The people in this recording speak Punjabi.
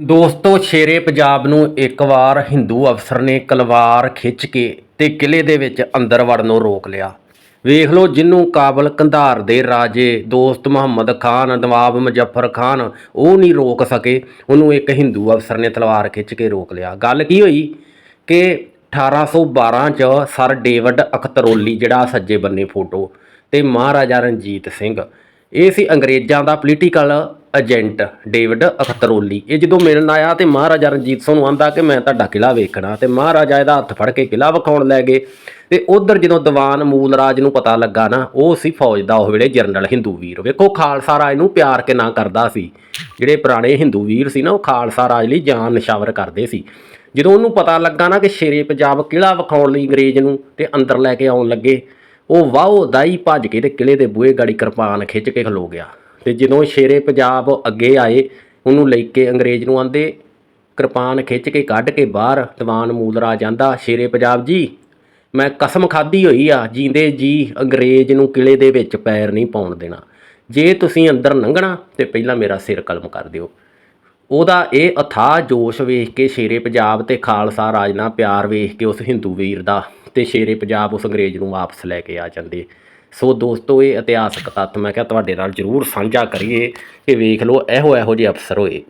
ਦੋਸਤੋ, ਸ਼ੇਰੇ ਪੰਜਾਬ ਨੂੰ ਇੱਕ ਵਾਰ ਹਿੰਦੂ ਅਫਸਰ ਨੇ ਕਲਵਾਰ ਖਿੱਚ ਕੇ ਤੇ ਕਿਲੇ ਦੇ ਵਿੱਚ ਅੰਦਰ ਵੜਨੋਂ ਨੂੰ ਰੋਕ ਲਿਆ। ਵੇਖ ਲਓ ਜਿੰਨੂੰ ਕਾਬਲ ਕੰਧਾਰ ਦੇ ਰਾਜੇ ਦੋਸਤ ਮੁਹੰਮਦ ਖਾਨ, ਨਵਾਬ ਮੁਜ਼ੱਫਰ ਖਾਨ, ਉਹ ਨਹੀਂ ਰੋਕ ਸਕੇ। ਉਹਨੂੰ ਇੱਕ ਹਿੰਦੂ ਅਫਸਰ ਨੇ ਤਲਵਾਰ ਖਿੱਚ ਕੇ ਰੋਕ ਲਿਆ। ਗੱਲ ਕੀ ਹੋਈ ਕਿ 1812 ਚ ਸਰ ਡੇਵਿਡ ਅਖਤਰੋਲੀ, ਜਿਹੜਾ ਸੱਜੇ ਬੰਨੇ ਫੋਟੋ, ਤੇ ਮਹਾਰਾਜਾ ਰਣਜੀਤ ਸਿੰਘ ਇਹ ਸੀ ਅੰਗਰੇਜ਼ਾਂ ਦਾ ਪੋਲੀਟੀਕਲ ਏਜੰਟ ਡੇਵਿਡ ਅਖਤਰੋਲੀ ਇਹ ਜਦੋਂ ਮਿਲਣ ਆਇਆ ਤੇ ਮਹਾਰਾਜਾ ਰਣਜੀਤ ਸਿੰਘ ਨੂੰ ਆਂਦਾ ਕਿ ਮੈਂ ਤੁਹਾਡਾ ਕਿਲਾ ਵੇਖਣਾ ਤੇ ਮਹਾਰਾਜਾ ਇਹਦਾ ਹੱਥ ਫੜ ਕੇ ਕਿਲਾ ਵਿਖਾਉਣ ਲੈ ਗਏ। ਤੇ ਉਧਰ ਜਦੋਂ ਦੀਵਾਨ ਮੂਲ ਰਾਜ ਨੂੰ ਪਤਾ ਲੱਗਾ ਨਾ, ਉਹ ਸੀ ਫੌਜ ਦਾ ਉਹ ਵੇਲੇ ਜਰਨਲ ਹਿੰਦੂ ਵੀਰ। ਵੇਖੋ ਖਾਲਸਾ ਰਾਜ ਨੂੰ ਪਿਆਰ ਕਿੰਨਾ ਕਰਦਾ ਸੀ। ਜਿਹੜੇ ਪੁਰਾਣੇ ਹਿੰਦੂ ਵੀਰ ਸੀ ਨਾ, ਉਹ ਖਾਲਸਾ ਰਾਜ ਲਈ ਜਾਨ ਨਿਸ਼ਾਵਰ ਕਰਦੇ ਸੀ। ਜਦੋਂ ਉਹਨੂੰ ਪਤਾ ਲੱਗਾ ਨਾ ਕਿ ਸ਼ੇਰੇ ਪੰਜਾਬ ਕਿਲਾ ਵਿਖਾਉਣ ਲਈ ਅੰਗਰੇਜ਼ ਨੂੰ ਤੇ ਅੰਦਰ ਲੈ ਕੇ ਆਉਣ ਲੱਗੇ ਉਹ ਵਾਹੋ ਦਾਈ ਭੱਜ ਕੇ ਤੇ ਕਿਲੇ ਦੇ ਬੂਹੇ ਗਾੜੀ ਕਿਰਪਾਨ ਖਿੱਚ ਕੇ ਖਲੋ ਗਿਆ। ਤੇ ਜਦੋਂ ਸ਼ੇਰੇ ਪੰਜਾਬ ਅੱਗੇ ਆਏ, ਉਹਨੂੰ ਲੈ ਕੇ ਅੰਗਰੇਜ਼ ਨੂੰ ਆਂਦੇ, ਕਿਰਪਾਨ ਖਿੱਚ ਕੇ ਕੱਢ ਕੇ ਬਾਹਰ, ਦੀਵਾਨ ਮੂਲ ਜਾਂਦਾ। ਸ਼ੇਰੇ ਪੰਜਾਬ ਜੀ, ਮੈਂ ਕਸਮ ਖਾਧੀ ਹੋਈ ਆ, ਜੀਂਦੇ ਜੀ ਅੰਗਰੇਜ਼ ਨੂੰ ਕਿਲੇ ਦੇ ਵਿੱਚ ਪੈਰ ਨਹੀਂ ਪਾਉਣ ਦੇਣਾ। ਜੇ ਤੁਸੀਂ ਅੰਦਰ ਲੰਘਣਾ ਤੇ ਪਹਿਲਾਂ ਮੇਰਾ ਸਿਰ ਕਲਮ ਕਰ ਦਿਓ। ਉਹਦਾ ਇਹ ਅਥਾਹ ਜੋਸ਼ ਵੇਖ ਕੇ ਸ਼ੇਰੇ ਪੰਜਾਬ ਤੇ ਖਾਲਸਾ ਰਾਜ ਨਾਲ ਪਿਆਰ ਵੇਖ ਕੇ ਉਸ ਹਿੰਦੂ ਵੀਰ ਦਾ ਤੇ ਸ਼ੇਰੇ ਪੰਜਾਬ ਉਸ ਅੰਗਰੇਜ਼ ਨੂੰ ਵਾਪਸ ਲੈ ਕੇ ਆ ਜਾਂਦੇ। ਸੋ ਦੋਸਤੋ, ਇਹ ਇਤਿਹਾਸਕ ਤੱਥ ਮੈਂ ਕਿਹਾ ਤੁਹਾਡੇ ਨਾਲ ਜ਼ਰੂਰ ਸਾਂਝਾ ਕਰੀਏ ਕਿ ਵੇਖ ਲਓ ਇਹੋ ਇਹੋ ਜਿਹੇ ਅਫਸਰ ਹੋਏ।